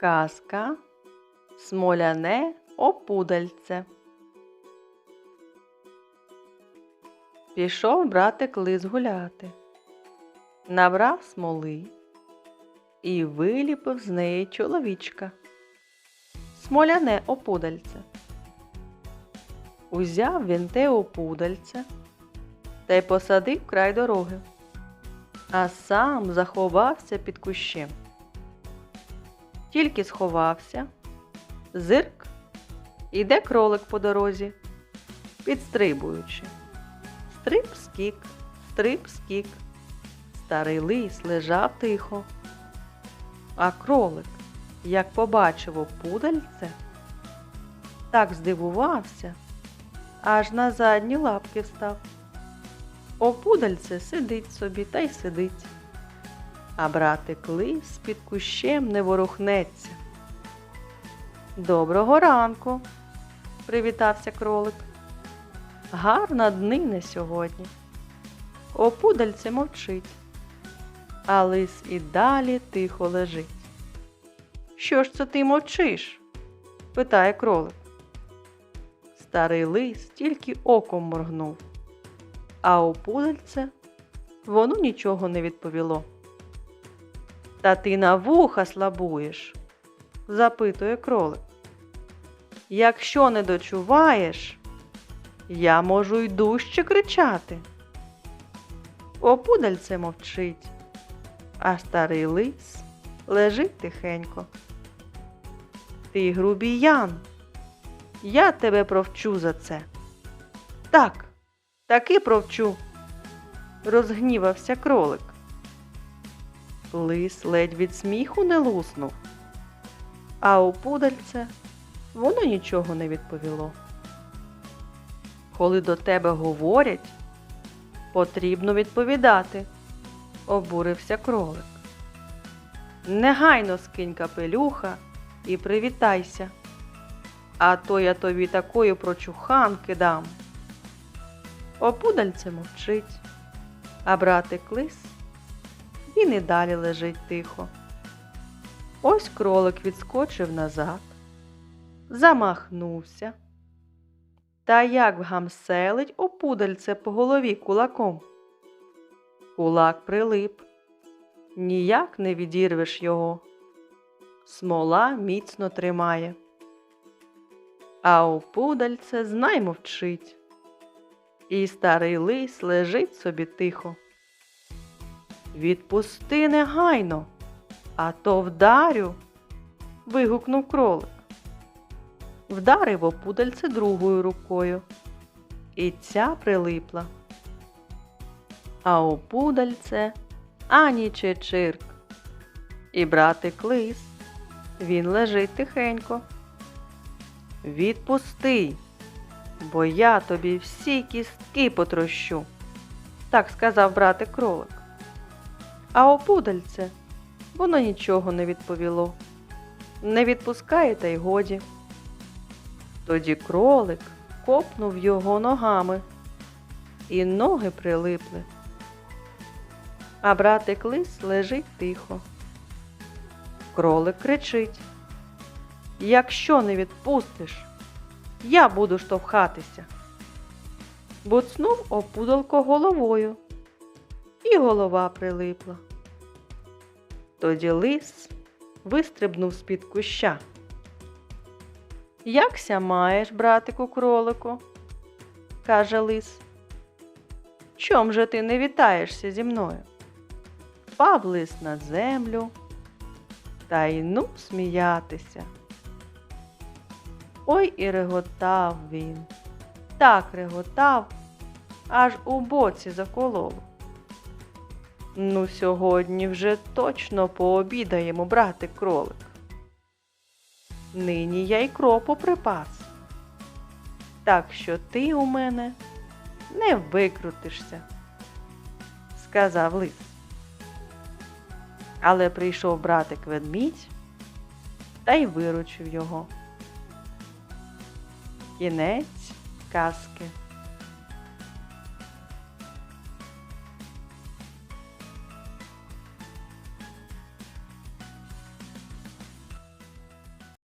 Казка Смоляне опудальце. Пішов братик лис гуляти, набрав смоли і виліпив з неї чоловічка. Смоляне опудальце. Узяв він те опудальце та й посадив край дороги, а сам заховався під кущем. Тільки сховався, зирк, іде кролик по дорозі, підстрибуючи. Стриб скік, стриб скік. Старий лис лежав тихо. А кролик, як побачив опудальце, так здивувався, аж на задні лапки встав. Опудальце сидить собі та й сидить а братик лис під кущем не ворухнеться. Доброго ранку, привітався кролик. Гарна днина сьогодні. Опудальце мовчить, а лис і далі тихо лежить. Що ж це ти мовчиш? питає кролик. Старий лис тільки оком моргнув, а опудальце воно нічого не відповіло. Та ти на вуха слабуєш? запитує кролик. Якщо не дочуваєш, я можу й дужче кричати. Опудальце мовчить, а старий лис лежить тихенько. Ти грубіян, я тебе провчу за це. Так, таки провчу, розгнівався кролик. Лис ледь від сміху не луснув, а у пудальце воно нічого не відповіло. Коли до тебе говорять, потрібно відповідати, обурився кролик. Негайно скинь капелюха і привітайся, а то я тобі такої прочуханки дам. Опудальце мовчить, а братик лис він і далі лежить тихо. Ось кролик відскочив назад, замахнувся. Та як вгамселить опудальце по голові кулаком. Кулак прилип, ніяк не відірвеш його. Смола міцно тримає. А опудальце знай мовчить. І старий лис лежить собі тихо. Відпусти негайно, а то вдарю. вигукнув кролик. Вдарив опудальце другою рукою. І ця прилипла. А опудальце ані чечирк. І братик лис. Він лежить тихенько. Відпусти, бо я тобі всі кістки потрощу, так сказав братик кролик. А опудальце воно нічого не відповіло. Не відпускає, та й годі. Тоді кролик копнув його ногами, і ноги прилипли. А братик лис лежить тихо. Кролик кричить Якщо не відпустиш, я буду штовхатися. Буцнув опудалко головою, і голова прилипла. Тоді лис вистрибнув з-під куща. Якся маєш, братику кролику? каже лис. Чом же ти не вітаєшся зі мною? Впав лис на землю та й ну сміятися. Ой і реготав він, так реготав, аж у боці закололо. Ну, сьогодні вже точно пообідаємо, брати кролик. Нині я й кропу припас. Так що ти у мене не викрутишся, сказав лис. Але прийшов братик ведмідь та й виручив його. Кінець казки.